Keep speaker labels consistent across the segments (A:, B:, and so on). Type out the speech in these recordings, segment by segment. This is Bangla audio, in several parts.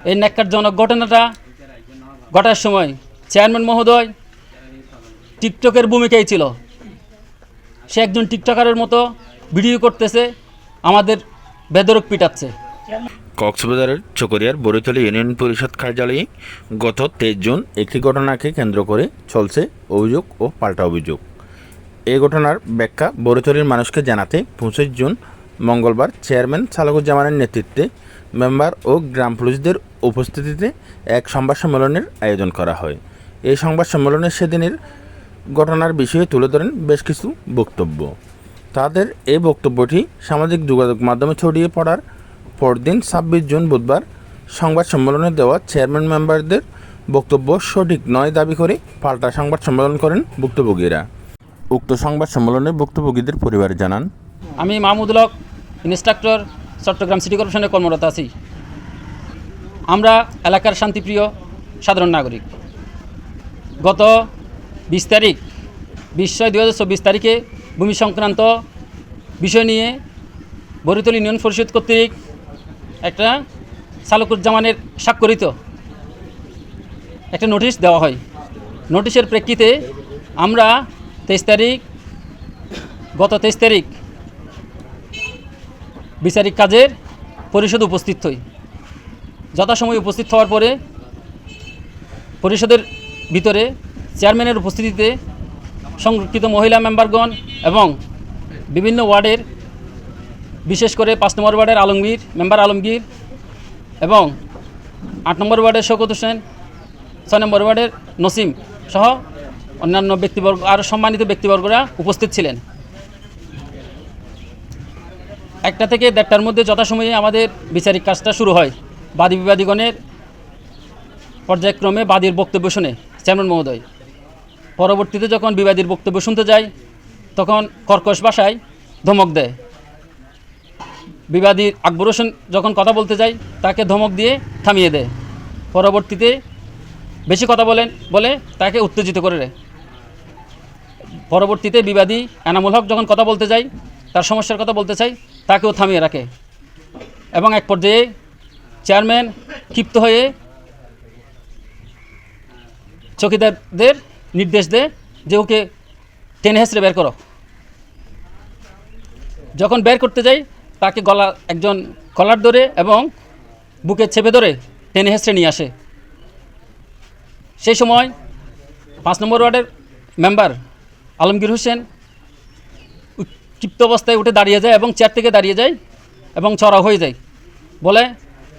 A: এই ন্যাক্কারজনক ঘটনাটা ঘটার সময় চেয়ারম্যান মহোদয় টিকটকের ভূমিকাই ছিল। সে একজন টিকটকারের মতো ভিডিও করতেছে, আমাদের বেদরক পিটাচ্ছে।
B: কক্সবাজারের চকরিয়ার বরিতলী ইউনিয়ন পরিষদ কার্যালয়ে গত তেইশ জুন একটি ঘটনাকে কেন্দ্র করে চলছে অভিযোগ ও পাল্টা অভিযোগ। এই ঘটনার ব্যাখ্যা বরিতলীর মানুষকে জানাতে পঁচিশ জুন মঙ্গলবার চেয়ারম্যান সালাকুজ্জামানের নেতৃত্বে মেম্বার ও গ্রাম পুলিশদের উপস্থিতিতে এক সংবাদ সম্মেলনের আয়োজন করা হয়। এই সংবাদ সম্মেলনে সেদিনের ঘটনার বিষয়ে তুলে ধরেন বেশ কিছু বক্তব্য। তাদের এই বক্তব্যটি সামাজিক যোগাযোগ মাধ্যমে ছড়িয়ে পড়ার পরদিন ছাব্বিশ জুন বুধবার সংবাদ সম্মেলনে দেওয়া চেয়ারম্যান মেম্বারদের বক্তব্য সঠিক নয় দাবি করে পাল্টা সংবাদ সম্মেলন করেন ভুক্তভোগীরা। উক্ত সংবাদ সম্মেলনে ভুক্তভোগীদের পরিবার জানান,
A: আমি মাহমুদুল হক, ইন্সট্রাক্টর, চট্টগ্রাম সিটি কর্পোরেশনে কর্মরত আছি। আমরা এলাকার শান্তিপ্রিয় সাধারণ নাগরিক। গত বিশ তারিখ, বিশ ছয় হাজার তারিখে ভূমি সংক্রান্ত বিষয় নিয়ে বরিতল ইউনিয়ন পরিষদ কর্তৃক একটা সালকুজ্জামানের স্বাক্ষরিত একটা নোটিশ দেওয়া হয়। নোটিশের প্রেক্ষিতে আমরা তেইশ তারিখ, গত তেইশ তারিখ বিচারিক কাজের পরিষদ উপস্থিত হই। যথাসময়ে উপস্থিত হওয়ার পরে পরিষদের ভিতরে চেয়ারম্যানের উপস্থিতিতে সংরক্ষিত মহিলা মেম্বারগণ এবং বিভিন্ন ওয়ার্ডের, বিশেষ করে পাঁচ নম্বর ওয়ার্ডের আলমগীর, মেম্বার আলমগীর এবং আট নম্বর ওয়ার্ডের শৌকত হোসেন, ছয় নম্বর ওয়ার্ডের নসিম সহ অন্যান্য ব্যক্তিবর্গ আরও সম্মানিত ব্যক্তিবর্গরা উপস্থিত ছিলেন। একটা থেকে দেড়টার মধ্যে যথাসময়ে আমাদের বিচারিক কাজটা শুরু হয়। বাদী বিবাদীগণের পর্যায়ক্রমে বাদীর বক্তব্য শুনে, চেয়ারম্যান মহোদয়। পরবর্তীতে যখন বিবাদীর বক্তব্য শুনতে যায়, তখন কর্কশ ভাষায় ধমক দেয়। বিবাদী আকবর হোসেন যখন কথা বলতে যায়, তাকে ধমক দিয়ে থামিয়ে দেয়। পরবর্তীতে বেশি কথা বলেন, বলে তাকে উত্তেজিত করে দেয়। পরবর্তীতে বিবাদী এনামুল হক যখন কথা বলতে যায়, তার সমস্যার কথা বলতে চাই তাকেও থামিয়ে রাখে। এবং এক পর্যায়ে চেয়ারম্যান ক্ষিপ্ত হয়ে চকিদারদের নির্দেশ দেয় যে ওকে টেনে হেসড়ে বের করো। যখন বের করতে যাই, তাকে গলা, একজন কলার ধরে এবং বুকে চেপে ধরে টেনে হেসড়ে নিয়ে আসে। সেই সময় পাঁচ নম্বর ওয়ার্ডের মেম্বার আলমগীর হোসেন ক্ষিপ্ত অবস্থায় উঠে দাঁড়িয়ে যায় এবং চেয়ার থেকে দাঁড়িয়ে যায় এবং চড়া হয়ে যায়। বলে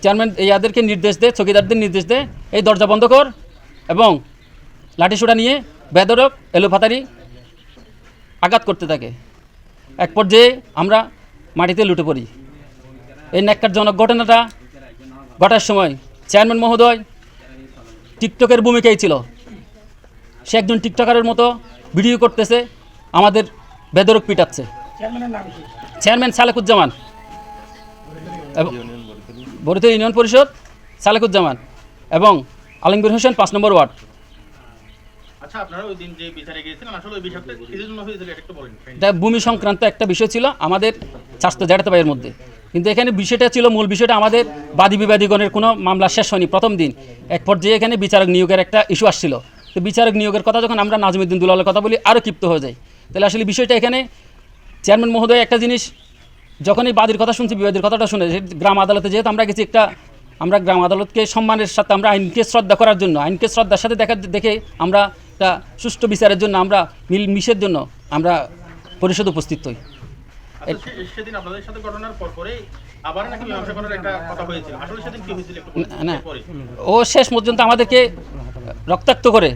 A: চেয়ারম্যান ইয়াদেরকে নির্দেশ দেয় চকিদারদের নির্দেশ দেয় এই দরজা বন্ধ কর এবং লাঠিসোড়া নিয়ে বেদরক এলোফাতারি আঘাত করতে থাকে। এক পর্যায়ে আমরা মাটিতে লুটে পড়ি। এই ন্যাক্কারজনক ঘটনাটা ঘটার সময় চেয়ারম্যান মহোদয় টিকটকের ভূমিকাই ছিল। সে একজন টিকটকারের মতো ভিডিও করতেছে আমাদের বেদরক পিটাচ্ছে। চেয়ারম্যান সালেকুজ্জামান। এবং বরিত ইউনিয়ন পরিষদ সালেকুজ্জামান এবং আলমগীর হোসেন পাঁচ নম্বর ওয়ার্ড।
C: আচ্ছা
A: ভূমি সংক্রান্ত একটা বিষয় ছিল আমাদের স্বাস্থ্য জাটাতে ভাইয়ের মধ্যে। কিন্তু এখানে বিষয়টা ছিল মূল বিষয়টা আমাদের বাদী বিবাদীগণের কোনো মামলা শেষ হয়নি প্রথম দিন। এক পর্যায়ে এখানে বিচারক নিয়োগের একটা ইস্যু আসছিল। তো বিচারক নিয়োগের কথা যখন আমরা নাজমুদ্দিন দুলালের কথা বলি আরও ক্ষিপ্ত হয়ে যায়। তাহলে আসলে বিষয়টা এখানে চেয়ারম্যান মহোদয় একটা জিনিস যখনই বাদীর কথা শুনছি বিবাদীর কথাটা শুনে গ্রাম আদালতে যেহেতু আমরা গেছি একটা আমরা গ্রাম আদালতকে সম্মানের সাথে আমরা আইনকে শ্রদ্ধা করার জন্য আইনকে শ্রদ্ধার সাথে দেখা দেখে আমরা একটা সুষ্ঠু বিচারের জন্য আমরা মিল মিশের জন্য আমরা পরিষদ উপস্থিত হই।
C: আচ্ছা, সেদিন আপনাদের সাথে ঘটনার পর আবার নাকি একটা কথা হয়েছিল। আসলে সেদিন কি হয়েছিল
A: না ও শেষ পর্যন্ত আমাদেরকে রক্তাক্ত করে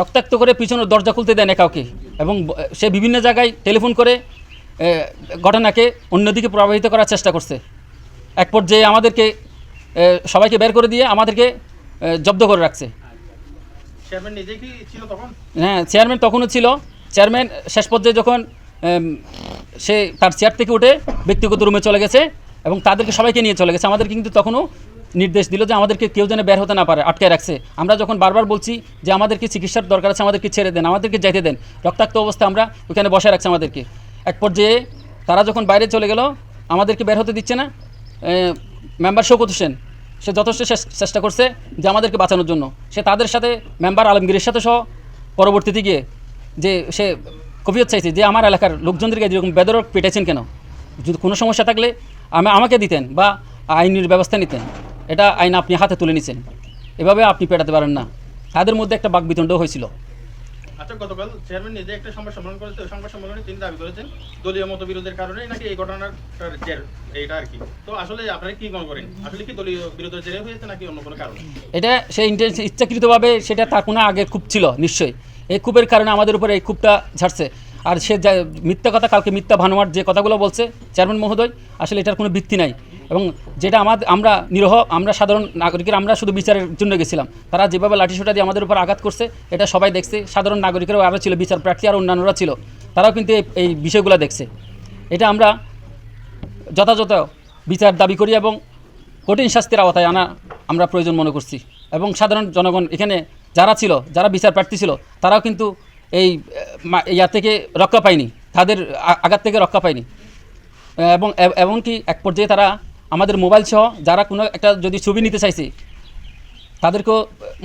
A: রক্তাক্ত করে পিছনের দরজা খুলতে দেয় না কাউকে। এবং সে বিভিন্ন জায়গায় টেলিফোন করে ঘটনাকে অন্যদিকে প্রভাবিত করার চেষ্টা করছে। এক পর্যায়ে আমাদেরকে সবাইকে বের করে দিয়ে আমাদেরকে জব্দ করে রাখছে। হ্যাঁ চেয়ারম্যান তখনও ছিল। চেয়ারম্যান শেষ পর্যায়ে যখন সে তার চেয়ার থেকে উঠে ব্যক্তিগত রুমে চলে গেছে এবং তাদেরকে সবাইকে নিয়ে চলে গেছে। আমাদেরকে কিন্তু তখনও নির্দেশ দিল যে আমাদেরকে কেউ যেন বের হতে না পারে আটকে রাখছে। আমরা যখন বারবার বলছি যে আমাদেরকে চিকিৎসার দরকার আছে আমাদেরকে ছেড়ে দেন আমাদেরকে যেতে দেন রক্তাক্ত অবস্থা আমরা ওখানে বসে রাখছে আমাদেরকে। পর্যায়ে তারা যখন বাইরে চলে গেল, আমাদেরকে বের হতে দিচ্ছে না। মেম্বার শৌকত হোসেন, সে যথেষ্ট চেষ্টা করছে যে আমাদেরকে বাঁচানোর জন্য। সে তাদের সাথে মেম্বার আলমগীরের সাথে সহ পরবর্তীতে গিয়ে যে সে কবিয়ত চাইছে যে আমার এলাকার লোকজনদেরকে যেরকম বেদরক পেটেছেন কেন? যদি কোনো সমস্যা থাকলে আমি, আমাকে দিতেন বা আইনের ব্যবস্থা নিতেন। এটা আইন আপনি হাতে তুলে নিছেন। এভাবে আপনি পেটাতে পারেন না। তাদের মধ্যে একটা বাকবিতণ্ড হয়েছিল।
C: আচ্ছা গতকাল চেয়ারম্যান নিজে একটা সংবাদ সম্মেলন করেছে। ওই সংবাদ সম্মেলনে তিনি দাবি করেছেন, দলীয় মতবিরোধের কারণে নাকি এই ঘটনাটার জের, এইটা আর কি। তো আসলে আপনারা কি মনে করেন? আসলে কি দলীয় বিরোধের জেরে হয়েছে নাকি অন্য কোনো কারণ?
A: এটা সে ইন্টেন্স ইচ্ছাকৃতভাবে সেটা তার কোনো আগে খুব ছিল, নিশ্চয়ই। এই ক্ষোভের কারণে আমাদের উপরে এই ক্ষোভটা ঝাড়ছে। আর সে মিথ্যা কথা, কালকে মিথ্যা ভানুয়ার যে কথাগুলো বলছে চেয়ারম্যান মহোদয়, আসলে এটার কোনো ভিত্তি নাই। এবং যেটা আমাদের আমরা নিরহ, আমরা সাধারণ নাগরিকের, আমরা শুধু বিচারের জন্য গেছিলাম। তারা যেভাবে লাঠিসোটা দিয়ে আমাদের উপর আঘাত করছে, এটা সবাই দেখছে, সাধারণ নাগরিকেরাও আরও ছিল, বিচার প্রার্থী আর অন্যান্যরা ছিল। তারাও কিন্তু এই- বিষয়গুলো দেখছে। এটা আমরা যথাযথ বিচার দাবি করি এবং কঠিন শাস্তির আওতায় আনা আমরা প্রয়োজন মনে করছি। এবং সাধারণ জনগণ এখানে যারা ছিল, যারা বিচার প্রার্থী ছিল, তারাও কিন্তু এই ইয়া থেকে রক্ষা পায়নি। তাদের আঘাত থেকে রক্ষা পায়নি। এবং এমনকি এক পর্যায়ে তারা আমাদের মোবাইল সহ যারা কোনো একটা যদি ছবি নিতে চাইছে, তাদেরকেও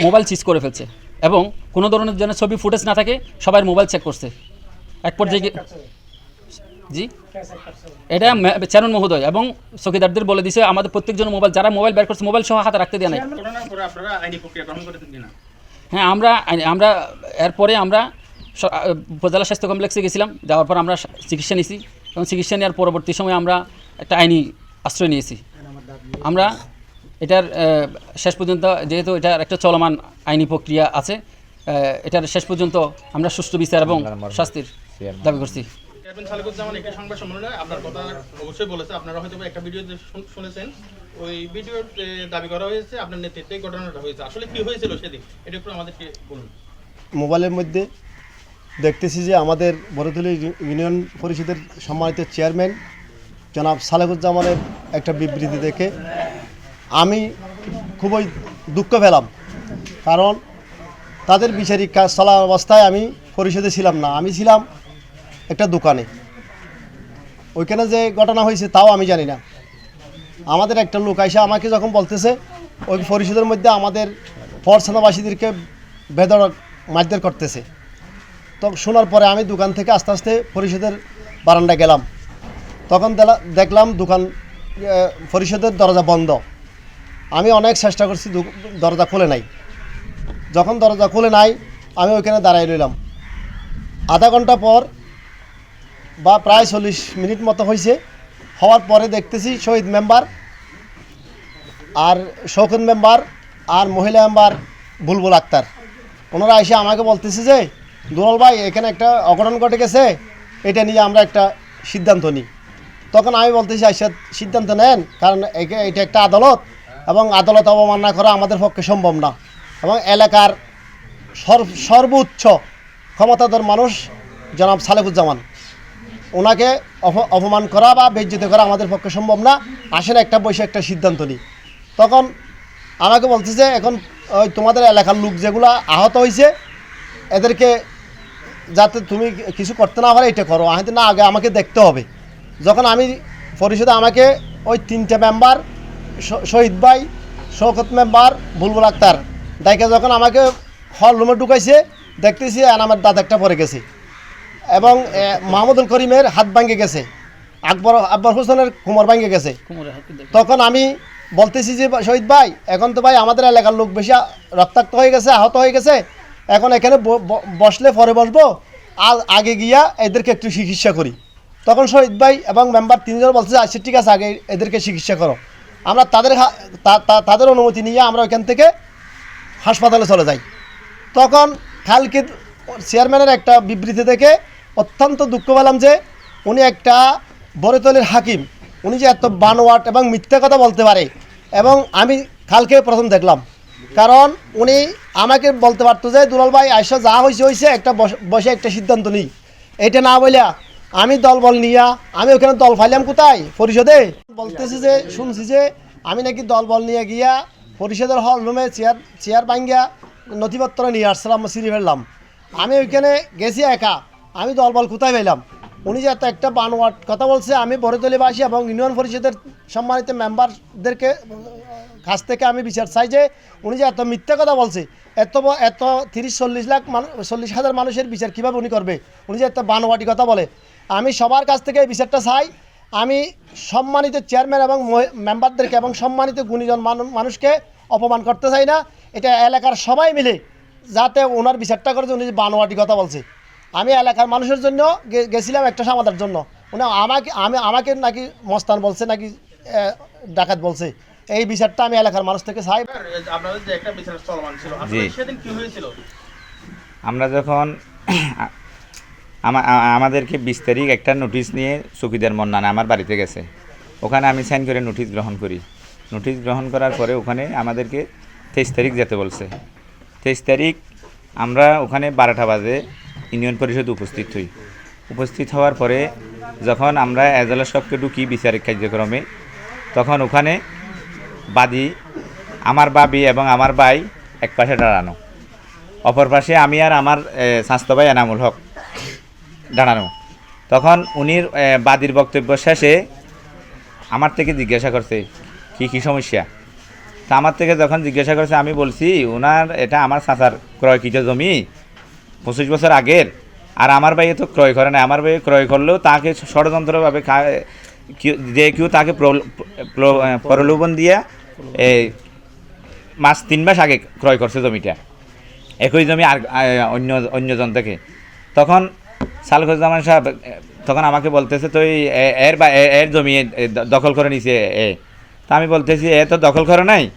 A: মোবাইল সিজ করে ফেলছে। এবং কোনো ধরনের যেন ছবি ফুটেজ না থাকে, সবাই মোবাইল চেক করছে। এক পর্যায়ে জি? এটা চেয়ারম্যান মহোদয় এবং চকিদারদের বলে দিছে, আমাদের প্রত্যেকজন মোবাইল যারা মোবাইল বের করছে, মোবাইল সহ হাতে রাখতে দেয়
C: কিনা
A: হ্যাঁ আমরা আমরা এরপরে আমরা উপজেলা স্বাস্থ্য কমপ্লেক্সে গেছিলাম, যাওয়ার পর আমরা চিকিৎসা নিয়েছি এবং চিকিৎসা নেওয়ার পরবর্তী সময় আমরা একটা আইনি আশ্রয় নিয়েছি। আমরা এটার শেষ পর্যন্ত যেহেতু এটার একটা চলমান আইনি প্রক্রিয়া আছে এটার শেষ পর্যন্ত আমরা সুষ্ঠু বিচার এবং শাস্তির দাবি করছি।
C: চেয়ারম্যান সালেকুজ্জামান একটি সংবাদ সম্মেলনে আপনার কথা অবশ্যই বলেছে। আপনারা হয়তো বা একটা ভিডিও শুনেছেন। ওই ভিডিওতে দাবি করা হয়েছে আপনার নেতৃত্বে ঘটনাটা হয়েছে। আসলে কি হয়েছিল সেদিন? এটা একটু আমাদেরকে বলুন।
D: মোবাইলের মধ্যে দেখতেছি যে আমাদের বড়তলী ইউনিয়ন পরিষদের সম্মানিত চেয়ারম্যান জনাব সালেকুজ্জামানের একটা বিবৃতি দেখে আমি খুবই দুঃখ পেলাম। কারণ তাদের বিচারিক কাজ চলা অবস্থায় আমি পরিষদে ছিলাম না, আমি ছিলাম একটা দোকানে। ওইখানে যে ঘটনা হয়েছে তাও আমি জানি না। আমাদের একটা লোক আইসা আমাকে যখন বলতেছে, ওই পরিষদের মধ্যে আমাদের ফরসানাবাসীদেরকে বেদরক মারধর করতেছে। তো শোনার পরে আমি দোকান থেকে আস্তে আস্তে পরিষদের বারান্দা গেলাম। তখন দেখলাম দোকান পরিষদের দরজা বন্ধ। আমি অনেক চেষ্টা করছি দরজা খুলে নাই। যখন দরজা খুলে নাই, আমি ওইখানে দাঁড়াই রইলাম। আধা ঘণ্টা পর বা প্রায় চল্লিশ মিনিট মতো হয়েছে হওয়ার পরে দেখতেছি শহীদ মেম্বার আর শৌখিন মেম্বার আর মহিলা মেম্বার বুলবুল আক্তার। ওনারা এসে আমাকে বলতেছে যে, দুলাল ভাই, এখানে একটা অঘটন ঘটে গেছে। এটা নিয়ে আমরা একটা সিদ্ধান্ত নিই। তখন আমি বলতেছি আইসা সিদ্ধান্ত নেন, কারণ এটা একটা আদালত এবং আদালত অবমাননা করা আমাদের পক্ষে সম্ভব না। এবং এলাকার সর্ব- সর্বোচ্চ ক্ষমতাধর মানুষ জনাব সালেকুজ্জামান ওনাকে অপ- অপমান করা বা বেজ্জিত করা আমাদের পক্ষে সম্ভব না। আসেন একটা বসে একটা সিদ্ধান্ত নিই। তখন আমাকে বলতেছে এখন ওই তোমাদের এলাকার লোক যেগুলো আহত হয়েছে এদেরকে যাতে তুমি কিছু করতে না পারে, এটা করো। আমি না আগে আমাকে দেখতে হবে। যখন আমি পরিষদে আমাকে ওই তিনটে মেম্বার শহীদ ভাই শৌকত মেম্বার বুলবুল আক্তার ডাইকে যখন আমাকে হল রুমে ঢুকাইছে দেখতেছি আর আমার দাঁত একটা পরে গেছে। এবং মাহমুদুল করিমের হাত ভাঙে গেছে আকবর আকবর হোসেনের কোমর ভাঙে গেছে। তখন আমি বলতেছি যে শহীদ ভাই এখন তো ভাই আমাদের এলাকার লোক বেশি রক্তাক্ত হয়ে গেছে আহত হয়ে গেছে। এখন এখানে বসলে পরে বসবো আর আগে গিয়া এদেরকে একটু চিকিৎসা করি। তখন শহীদ ভাই এবং মেম্বার তিনজন বলছে যে আচ্ছা ঠিক আছে, আগে এদেরকে চিকিৎসা করো। আমরা তাদের তাদের অনুমতি নিয়ে আমরা ওইখান থেকে হাসপাতালে চলে যাই। তখন কালকে চেয়ারম্যানের একটা বিবৃতি থেকে অত্যন্ত দুঃখ পেলাম যে উনি একটা বড়তলের হাকিম। উনি যে এত বানোয়াট এবং মিথ্যা কথা বলতে পারে। এবং আমি খালকে প্রথম দেখলাম। কারণ উনি আমাকে বলতে পারতো যে, দুলাল ভাই, আয়সা যা হয়েছে হয়েছে একটা বসে একটা সিদ্ধান্ত নিই এটা না বলিয়া আমি দল বল নিয়া, আমি ওখানে দল ফাইলাম কোথায়? পরিষদে? বলতেছি যে, শুনছি যে, আমি নাকি দল বল নিয়ে গিয়া পরিষদের হল রুমে চেয়ার চেয়ার ভাঙ্গিয়া নথিপত্র নিয়ে আসলাম সিঁড়ি ফেললাম। আমি ওইখানে গেছি একা। আমি দলবল কোথায় পেলাম উনি যে একটা বানোয়াট কথা বলছে, আমি বড়তলিবাসী এবং ইউনিয়ন পরিষদের সম্মানিত মেম্বারদেরকে, কাছ থেকে আমি বিচার চাই যে, উনি যে এত মিথ্যা কথা বলছে, এত এত তিরিশ, চল্লিশ লাখ মানুষ চল্লিশ হাজার মানুষের বিচার কীভাবে উনি করবে? উনি যে এত বানোয়াটি কথা বলে। আমি সবার কাছ থেকে এই বিচারটা চাই। আমি সম্মানিত চেয়ারম্যান এবং মেম্বারদেরকে এবং সম্মানিত গুণীজন মানুষকে অপমান করতে চাই না। এটা এলাকার সবাই মিলে যাতে ওনার বিচারটা করে যে উনি যে বানোয়াটি কথা বলছে। আমি এলাকার মানুষের জন্য গে- গেছিলাম একটা সমাধার জন্য। উনি আমাকে আমি আমাকে নাকি মস্তান বলছে নাকি ডাকাত বলছে। এই বিচারটা আমি এলাকার মানুষ থেকে চাই।
C: আপনাদের যে একটা বিচার চলমান ছিল সেদিন কি হয়েছিল?
E: আমরা যখন আমাদেরকে বিশ তারিখ একটা নোটিশ নিয়ে চকিদার মন্নানে আমার বাড়িতে গেছে। ওখানে আমি সাইন করে নোটিশ গ্রহণ করি। নোটিশ গ্রহণ করার পরে ওখানে আমাদেরকে তেইশ তারিখ যেতে বলছে। তেইশ তারিখ আমরা ওখানে বারোটা বাজে ইউনিয়ন পরিষদ উপস্থিত হই। উপস্থিত হওয়ার পরে যখন আমরা এজালা সবকে ঢুকি বিচারিক কার্যক্রমে, তখন ওখানে বাদী আমার বাবি এবং আমার ভাই এক পাশে দাঁড়ানো। অপর পাশে আমি আর আমার স্বাস্থ্য ভাই এনামুল হক। দাঁড়ানো। তখন উনির বাদীর বক্তব্য শেষে আমার থেকে জিজ্ঞাসা করছে, কি কি সমস্যা? তা আমার থেকে যখন জিজ্ঞাসা করছে, আমি বলছি ওনার এটা আমার চাচার ক্রয়কৃত জমি, পঁচিশ বছর আগের। আর আমার ভাই তো ক্রয় করে না আমার ভাই ক্রয় করলেও তাকে ষড়যন্ত্রভাবে যে কেউ তাকে প্রলোভন দিয়া এই মাস তিন মাস আগে ক্রয় করছে জমিটা। একই জমি আর অন্য অন্যজন থেকে। তখন সালখুজ্জামান সাহেব, তখন আমাকে বলতেছে তো এর বা এর জমি দখল করে নিছে, এ। তা আমি বলতেছি, এ তো দখল করে নাই।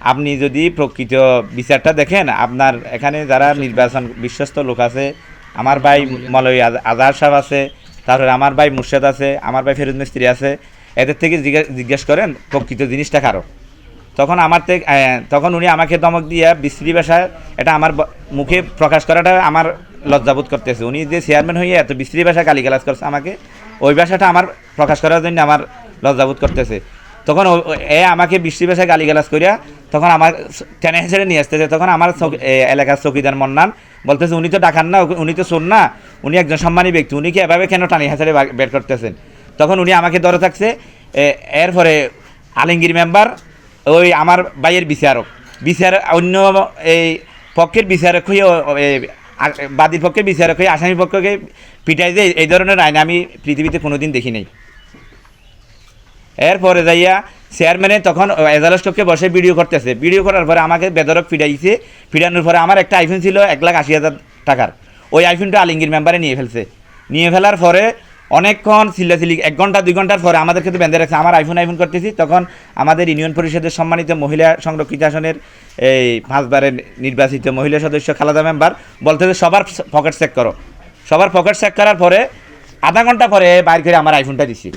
E: আপনি যদি প্রকৃত বিচারটা দেখেন, আপনার এখানে যারা নির্বাচন বিশ্বস্ত লোক আছে, আমার ভাই মলয় আজহার সাহেব আছে, তারপরে আমার ভাই মুর্শেদ আছে, আমার ভাই ফেরুজ মিস্ত্রি আছে, এদের থেকে জিজ্ঞা- জিজ্ঞেস করেন, প্রকৃত জিনিসটা কারও? তখন আমার থেকে তখন উনি আমাকে দমক দিয়ে বিশ্রী ভাষায়, এটা আমার মুখে প্রকাশ করাটা আমার লজ্জাবোধ করতেছে। উনি যে চেয়ারম্যান হয়ে এত বিশ্রী ভাষা গালিগালাজ করছে আমাকে, ওই ভাষাটা আমার প্রকাশ করার জন্য আমার লজ্জাবোধ করতেছে। তখন এ আমাকে বিশ্রী ভাষায় গালিগালাজ করিয়া তখন আমার টেনে হেসেড়ে নিয়ে আসতেছে। তখন আমার এলাকার চৌকিদার মন্নান বলতেছে, উনি তো ডাকান না, উনি তো শোন না, উনি একজন সম্মানী ব্যক্তি, উনি কি এভাবে কেন টানি হেসেড়ে বা- বের করতেছেন? তখন উনি আমাকে ধরে থাকছে এরপরে আলমগীর মেম্বার ওই আমার ভাইয়ের বিচারক, বিচার অন্য এই পক্ষের বিচারক হয়ে বাদীর পক্ষে বিচারক হয়ে আসামি পক্ষকে পিটাই যে এই ধরনের আইন আমি পৃথিবীতে কোনোদিন দেখি নাই। এরপরে যাইয়া চেয়ারম্যানে তখন এজালস্টককে বসে ভিডিও করতেছে। ভিডিও করার পরে আমাকে বেদরক ফিরাইছে ফিরানোর পরে আমার একটা আইফোন ছিল এক লাখ আশি হাজার টাকার। ওই আইফোনটা আলিঙ্গির মেম্বারে নিয়ে ফেলছে। নিয়ে ফেলার পরে অনেকক্ষণ চিল্লাচিল্লি এক ঘণ্টা, দুই ঘণ্টার পরে আমাদের তো বেঁধে রাখছে। আমার আইফোন আইফোন করতেছি, তখন আমাদের ইউনিয়ন পরিষদের সম্মানিত মহিলা সংরক্ষিত আসনের এই পাঁচবারের নির্বাচিত মহিলা সদস্য খালাদা মেম্বার বলতেছে সবার পকেট চেক করো। সবার পকেট চেক করার পরে আধা ঘণ্টা পরে বাইর করে আমার আইফোনটা দিছি।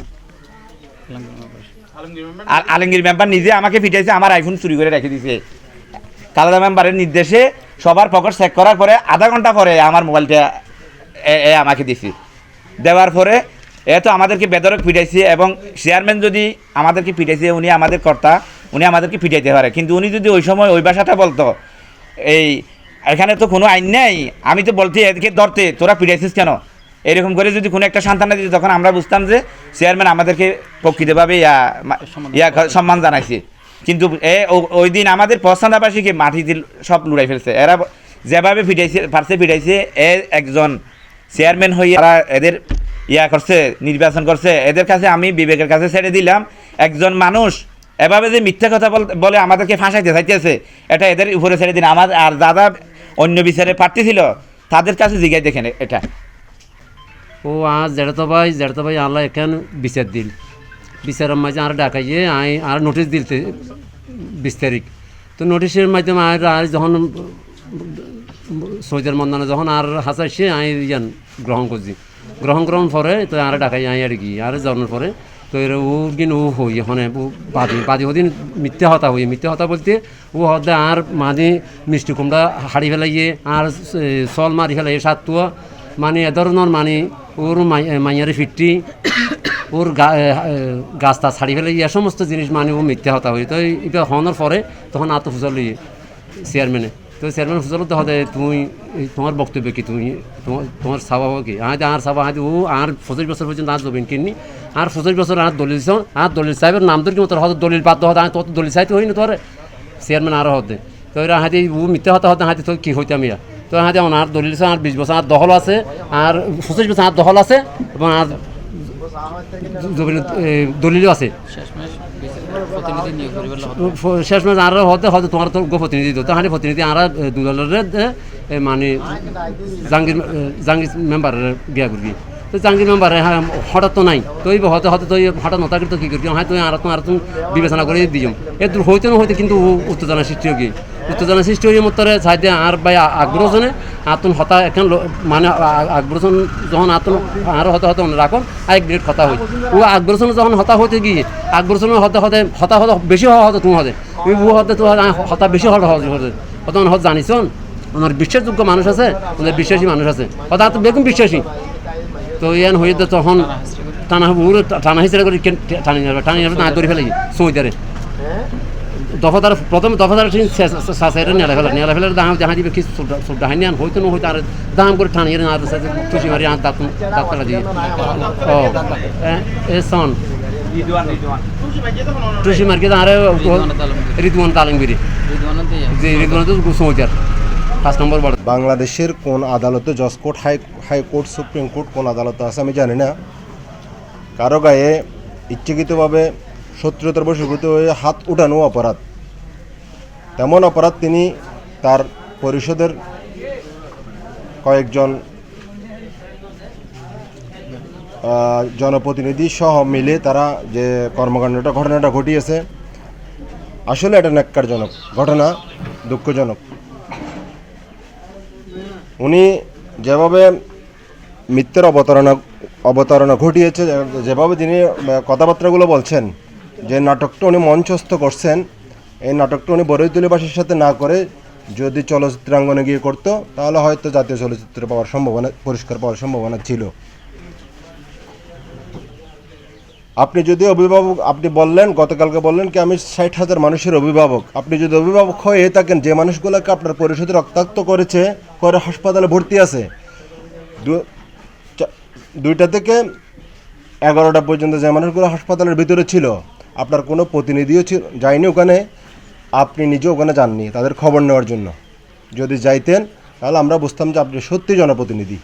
E: আর আলমগীর মেম্বার নিজে আমাকে পিটাইছে, আমার আইফোন চুরি করে রেখে দিছে। কালাদা মেম্বারের নির্দেশে সবার পকেট চেক করার পরে আধা ঘণ্টা পরে আমার মোবাইলটা এ আমাকে দিছি। দেওয়ার পরে এ তো আমাদেরকে বেদরক পিটাইছে এবং চেয়ারম্যান যদি আমাদেরকে পিটাইছে, উনি আমাদের কর্তা, উনি আমাদেরকে পিটাইতে পারে। কিন্তু উনি যদি ওই সময় ওই ভাষাটা বলতো, এই, এখানে তো কোনো আইন নেই, আমি তো বলতে এদিকে ধরতে, তোরা পিটাইছিস কেন? এরকম করে যদি কোনো একটা সান্ত্বনা দিত, তখন আমরা বুঝতাম যে চেয়ারম্যান আমাদেরকে প্রকৃতভাবে ইয়া ইয়া সম্মান জানাইছে। কিন্তু এ ওই দিন আমাদের পছন্দাবাসীকে মাটি দিল সব লুড়াই ফেলছে। এরা যেভাবে ফিটাইছে পারছে ফিটাইছে এ একজন চেয়ারম্যান হয়ে এরা এদের ইয়া করছে, নির্বাচন করছে, এদের কাছে আমি বিবেকের কাছে ছেড়ে দিলাম। একজন মানুষ এভাবে যে মিথ্যা কথা বল- আমাদেরকে ফাঁসাইতে চাইতেছে, এটা এদের উপরে ছেড়ে দিন। আমার আর দাদা অন্য বিচারে প্রার্থী ছিল, তাদের কাছে জিজ্ঞাসা দেখেন এটা।
F: ও আর জেড়তো ভাই জেড়তো ভাই আল্লাহ এখান বিচার দিল। বিচারের মাঝে আর ডাকাইয়ে আই আর নোটিশ দিলতে বিশ তারিখ তো নোটিশের মাধ্যমে আর যখন সৈদের মন্দানে যখন আর হাসাইছে আই ইয়ান গ্রহণ করছি। গ্রহণ গ্রহণ পরে তো আর ডাকাই আই আর কি আর জন্মের পরে তো এর ও কিন ও হই এখানে বাদি বাদি হদিন মিথ্যা হতা হই। মিথ্যা হতা বলতে ও হদে আর মাঝে মিষ্টি কুমড়া হাড়ি ফেলাইয়ে আর সল মারি ফেলাইয়ে সাতুয়া মানে এ ধরনের মানে ওর মাইয়ারে ফিটটি ওর গা- এ, এ, গাছটা ছাড়ি ফেলে ইয়া সমস্ত জিনিস মানে ও মিথ্যা হতা হই। তো এটা হওয়ার পরে তখন আত ফুসলি চেয়ারম্যানে তো চেয়ারম্যান ফুসল তো হতে তুমি তোমার বক্তব্য কি? তুমি, তোমার তোমার স্বভাব কি? আজ আর স্বভাব আজ ও আর পঁচিশ বছর পর্যন্ত আর জমিন কিনি আর পঁচিশ বছর আর দলিল আর দলিল সাহেবের নাম ধরে কি তোর হয়তো দলিল বাধ্য হতে তোর তো দলিল চাইতে হইনি তোর চেয়ারম্যান আরও হতে তো এরা হাতে ও মিথ্যে হতে হতে হাতে তো কি হইতাম ইয়া তো হাতে আর দলিল আর বিশ বছর আর দহল আছে আর পঁচিশ বছর আর দহল আছে এবং আর দলিলও আছে। শেষ মাস আর হতে হতে তোমার তো প্রতিনিধি দিত তাহলে প্রতিনিধি আর দুদলের মানে জাহাঙ্গীর এ, জাহাঙ্গীর মেম্বার বিয়া করবি তো জাহাঙ্গীর মেম্বার হ্যাঁ হঠাৎ তো নাই। তুই হতে হতে তুই হঠাৎ নতাকে তো কি করবি? হ্যাঁ তুই আর তুমি আর তুমি বিবেচনা করে দিজম এ হইতে না হইতে কিন্তু উত্তেজনা সৃষ্টি হোক উত্তেজনা সৃষ্টি হয়ে মতরে সাইডে আর ভাই আগ্রহজনে আতুন হতা এখন মানে আগ্রহজন যখন আতুন আর হতে হতে রাখো আর এক মিনিট কথা হই ও আগ্রহজন যখন হতা হতে গিয়ে আগ্রহজন হতে হতে হতা হতে বেশি হওয়া হতো তুমি হতে তুমি ও হতে তো হতা বেশি হওয়া হতে হতে হতে হত জানিস ওনার বিশ্বাসযোগ্য মানুষ আছে ওদের বিশ্বাসী মানুষ আছে হতা তো বেগুন বিশ্বাসী তো ইয়ান হয়ে তখন টানা উড়ে টানা হিসেবে করে টানি যাবে টানি যাবে না ধরে ফেলে সৌদারে দফাদার, প্রথম দফাদার ঠিক সাসাইরে নেলা ফেলা নেলা ফেলার দাম যাহা দিবে কি সুলটা আন হইতো না হইতো আর দাম করে টানি না খুশি মারি আর দাঁত দাঁত দিয়ে। ও, এ সন টুসি মার্কেট আর রিদওয়ান
A: দিয়ে
F: যে রিদওয়ান তো সৌদার পাঁচ নম্বর
G: বাংলাদেশের কোন আদালতে জজ court high high court, supreme court কোন আদালতে আছে আমি জানি না। কারও গায়ে ইচ্ছাকৃতভাবে শত্রুতার বশীভূত হয়ে হাত উঠানো অপরাধ। তেমন অপরাধ তিনি তার পরিষদের কয়েকজন জনপ্রতিনিধি সহ মিলে তারা যে কর্মকাণ্ডটা, ঘটনাটা ঘটিয়েছে। আসলে এটা ন্যাক্কারজনক ঘটনা, দুঃখজনক। উনি যেভাবে মিথ্যের অবতারণা অবতারণা ঘটিয়েছে, যেভাবে তিনি কথাবার্তাগুলো বলছেন, যে নাটকটা উনি মঞ্চস্থ করছেন এই নাটকটা উনি বরৈতলীবাসীর সাথে না করে যদি চলচ্চিত্রাঙ্গনে গিয়ে করতো, তাহলে হয়তো জাতীয় চলচ্চিত্র পাওয়ার সম্ভাবনা, পুরস্কার পাওয়ার সম্ভাবনা ছিল। আপনি যদি অভিভাবক, আপনি বললেন, গতকালকে বললেন কি, আমি ষাট হাজার মানুষের অভিভাবক। আপনি যদি অভিভাবক হয়ে থাকেন, যে মানুষগুলোকে আপনার পরিষদে রক্তাক্ত করেছে, করে হাসপাতালে ভর্তি আছে দুইটা থেকে এগারোটা পর্যন্ত যে মানুষগুলো হাসপাতালের ভিতরে ছিল, আপনার কোনো প্রতিনিধিও ছিল, যায়নি ওখানে। আপনি নিজে ওখানে যাননি, তাদের খবর নেওয়ার জন্য। যদি যাইতেন, তাহলে আমরা বুঝতাম যে আপনি সত্যি জনপ্রতিনিধি।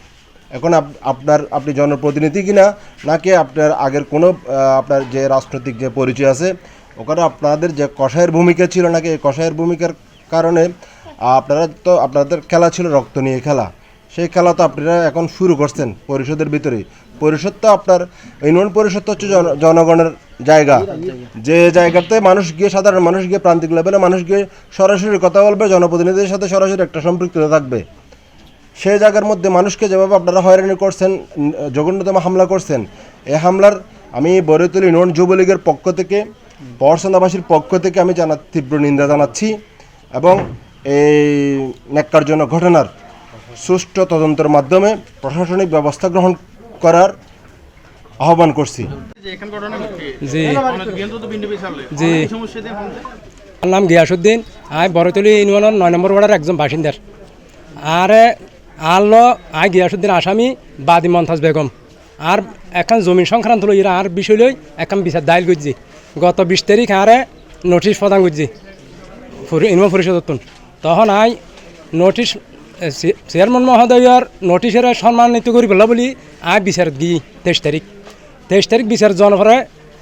G: এখন আপ- আপনার, আপনি জনপ্রতিনিধি কিনা, নাকি আপনার আগের কোনো আপনার যে রাজনৈতিক যে পরিচয় আছে, ওখানে আপনাদের যে কষায়ের ভূমিকা ছিল নাকি, এই কষায়ের ভূমিকার কারণে আপনারা তো, আপনাদের খেলা ছিল রক্ত নিয়ে খেলা। সেই খেলা তো আপনারা এখন শুরু করছেন পরিষদের ভিতরে পরিষদ তো আপনার ইউনিয়ন পরিষদ তো হচ্ছে জন- জনগণের জায়গা। যে জায়গাতে মানুষ গিয়ে সাধারণ মানুষ গিয়ে প্রান্তিক লেভেলে মানুষ গিয়ে সরাসরি কথা বলবে, জনপ্রতিনিধিদের সাথে সরাসরি একটা সম্পৃক্ততা থাকবে। সেই জায়গার মধ্যে মানুষকে যেভাবে আপনারা হয়রানি করছেন, জঘন্যতম হামলা করছেন এই হামলার আমি বরৈতলী ইউনিয়ন যুবলীগের পক্ষ থেকে পরসন্দাবাসীর পক্ষ থেকে আমি জানা তীব্র নিন্দা জানাচ্ছি এবং এই ন্যাক্কারজনক ঘটনার সুষ্ঠু তদন্তের মাধ্যমে প্রশাসনিক ব্যবস্থা গ্রহণ করার আহ্বান করছি।
C: যে এখান ঘটনা ঘটছে
H: জি। জি।
C: কি সমস্যা দিয়ে ফোন
H: আমার নাম গিয়াসুদ্দিন আমি বড়তলি ইউনিয়নের নয় নম্বর ওয়ার্ডের একজন বাসিন্দার। আর আল আই গিয়াসুদ্দিন আসামি বাদি মন্থাজ বেগম। আর এখন জমিন সংক্রান্ত লই আর বিষয় লই এখন বিচার দায়ের করছি। গত বিশ তারিখ আরে নোটিশ প্রদান করছি। ইউনিয়ন পরিষদ তখন আই নোটিশ চেয়ারম্যান মহোদয়র নোটিশের সম্মানিত করি পেলা বলি আই বিচারত গিয়ে তেইশ তারিখ তেইশ তারিখ বিচার যাওয়ার পরে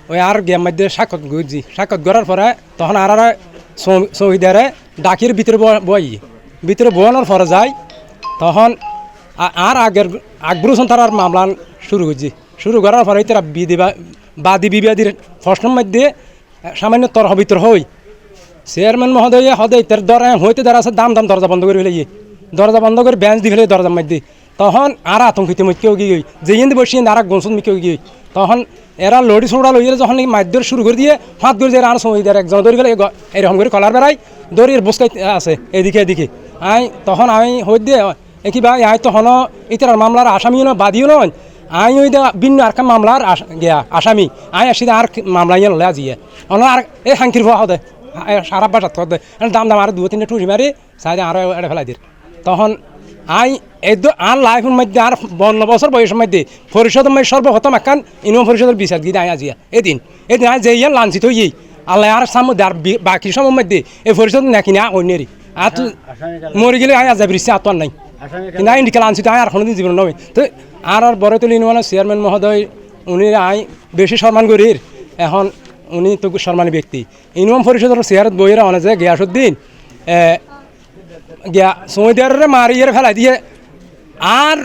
H: ওই আর গিয়ার মধ্যে সাক্ষত গুজি সাক্ষত করার পরে তখন আর শহীদারে ডাকির ভিতরে বই ভিতরে বয়ানোর পরে যায়, তখন আর আগের আকবরুসন তার মামলা শুরু করছি শুরু করার পরে তারা বিধি বাদী বিবাদীর প্রশ্নের মধ্যে সামান্য তর্ক বিতর হই চেয়ারম্যান মহোদয় হদে তার দরা হইতে দ্বারা আছে দাম দাম দরজা বন্ধ করে ফেলে দরজা বন্ধ করে বেঞ্চ দি ফেলে দরজার মধ্যে তখন আর আতঙ্কিত মুখ্য গিয়ে যে ইন্দি বসিয়ে আর গনসুন মুখ্য গিয়ে তখন এরা লড়ি ছোড়া লইয়ে যখন মাছ ধরে শুরু করে দিয়ে হাত ধরে আর সময় দিয়ে একজন ফেলে এগ- এরকম করে কলার বেড়াই দড়ি বসকাই আছে, এদিকে এদিকে। আই তখন আমি হই দিয়ে, এ কি ভাই, আই তখন ইতার মামলার আসামিও নয়, বাদীও নয়। আই ওই দা ভিন্ন আর মামলার গিয়া, আসামি। আই আসি আর মামলা ইয়ে ললে আজিয়ে অন আর এই হাঙ্কির ভুয়া হদে সারা বাসাত করতে দাম দাম আর দু তিনটা টুরি মারি, সাইডে আরও এটা ফেলাই দির। তখন আই এই তো আর লাইফের মধ্যে আর বন্ন বছর বয়সের মধ্যে পরিষদের মধ্যে সর্বপ্রথম একখান ইউনিয়ন পরিষদের বিচার গিয়ে আই আজিয়া এদিন এদিন আই যে ইয়ান লাঞ্ছিত হই আল্লাহ আর সামনে আর বাকি সময়ের মধ্যে এই পরিষদ নাকি না অন্যেরই আর তো মরে গেলে আই আজাব রিসে আতর নাই। কিন্তু আই ইন্ডিকে লাঞ্ছিত আই আর কোনোদিন জীবন নয়। তো আর আর বড়তলি ইউনিয়নের চেয়ারম্যান মহোদয় উনি আই বেশি সম্মান করির এখন উনি তো সম্মানী ব্যক্তি। ইউনিয়ন পরিষদের চেয়ারত বইয়েরা অনেক যে গিয়াসুদ্দিন গিয়া সৌদিয়ারে মারিয়ে ফেলাই দিয়ে আর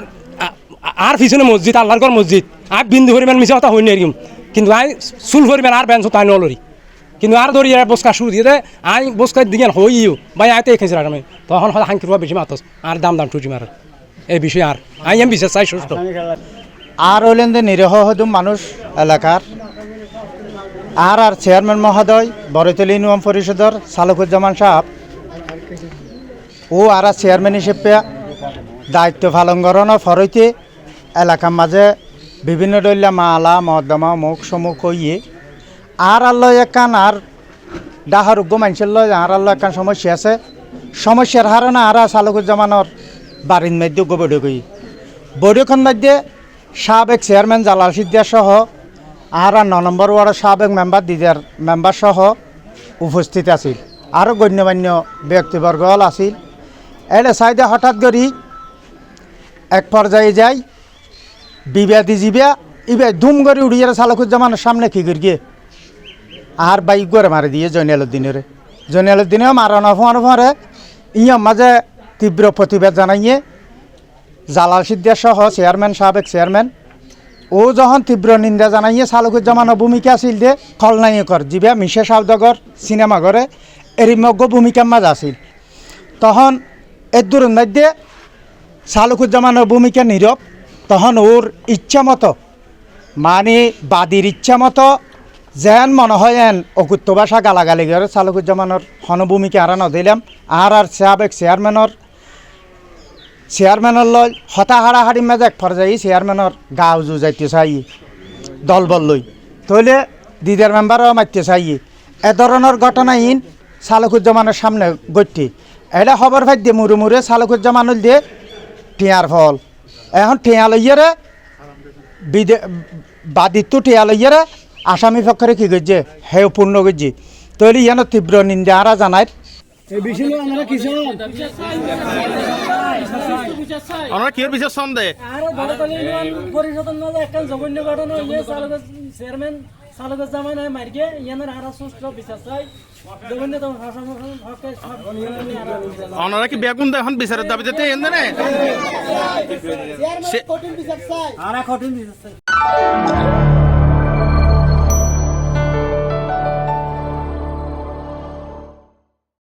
H: আর পিছনে মসজিদ, আল্লাহর মসজিদ। আর বিন্দু পরিমাণ মিশে কথা হইনি এরকম। কিন্তু আই চুল পরিমাণ আর বেঞ্চ তাই নলরি। কিন্তু আর ধরি আর বসকা শুরু দিয়ে দে, আই বসকা দিয়ে হইও ভাই আয় তো এখানে আমি। তখন হয় হাঙ্কির বেশি মাতস আর দাম দাম টুটি মার। এই বিষয়ে আর। আই এম বিশেষ চাই সুস্থ।
I: আর হইলেন যে নিরীহ হদুম মানুষ এলাকার। আর আর চেয়ারম্যান মহোদয়, বরতলি ইউনিয়ন পরিষদের সালকুজ্জামান সাহেব। ও আর চেয়ারম্যান হিসেবে দায়িত্ব পালন করানোর ফরইতে এলাকার মাঝে বিভিন্ন দলীয় মালা, মহদ্দমা, মুখ সমুখ হইয়ে আর আল্লাহ একান আর ডাহার উগ্র মানুষের লয় আর আল্লাহ একান সমস্যা আছে। সমস্যার হারণে আর সালকুজ্জামানোর বাড়ির মধ্যে গোবড গই বৈঠকের মধ্যে সাবেক চেয়ারম্যান জালাল সিদ্দিয়া সহ আর ন নম্বর ওয়ার্ডের সাবেক মেম্বার দিদার মেম্বার সহ উপস্থিত আছিল। আরও গণ্যমান্য ব্যক্তিবর্গ আছিল। এলে চাইদে হঠাৎ করে এক পর্যায়ে যাই, বিবাদি জিবিয়া, ইবে ধুম করে উড়িয়ে সালকুজ্জামানের সামনে কি করি গিয়ে আর বাইক করে মারি দিয়ে জৈনালুদ্দিনের জৈনালুদ্দিনেও মারানো ফোয়ানো ফোয়ারে ইয়ম মাঝে তীব্র প্রতিবাদ জানাইয়ে জালাল সিদ্দিয়া সহ চেয়ারম্যান, সাবেক চেয়ারম্যান, ও যখন তীব্র নিন্দা জানাইয়ে সালকুজ্জামানের ভূমিকা আছিল দে, খলনায়কর জিবা মিশে সাউদাগর সিনেমা ঘরে এরিমজ্ঞ ভূমিকা মাঝ আছিল। তখন এর দূরের মধ্যে সালকুজ্জামানের ভূমিকা নীরব। তখন ওর ইচ্ছা মতো মানে বাদীর ইচ্ছা মতো, যেন মনে হয় এন অকুত্ত ভাষা গালাগালি করে সালকুজ্জামানের হনভূমিকা আরানো দিলাম। আর আর সাবেক চেয়ারম্যানের চেয়ারম্যানের লয় হতা হাড়াহাড়ি মেজে এক পর্যায়ে চেয়ারম্যানের গা উজু যাইতে চাই, দল বল লই। তইলে দিদার মেম্বারও মারতে চাই। এ ধরনের ঘটনা ইন সালকুজ্জামানের সামনে গতি এটা খবর ফাই দিয়ে মুড়ে মুড়ে সালকুজ্জামানুল দিয়ে টিয়ার ফল। এখন টিয়া লইয়ারে বিদে বাদিত্য টিয়া লইয়ারে আসামি পক্ষরে কি করছে হে পূর্ণ করছে তৈরি ইয়ানো তীব্র নিন্দা আরা জানায়।
C: আমরা কি বিশেষ সন্দেহ?
J: চেয়ারম্যান সালগজ জামাই নয় মার্কে ইয়ানের আরও সুস্থ বিচার চাই জঘন্য তো ভাষা হকে সব নিয়মে আরও
C: ওনারা কি বেগুন এখন বিচারের দাবি দিতে এন দেনে
J: কঠিন বিচার চাই আরা কঠিন বিচার চাই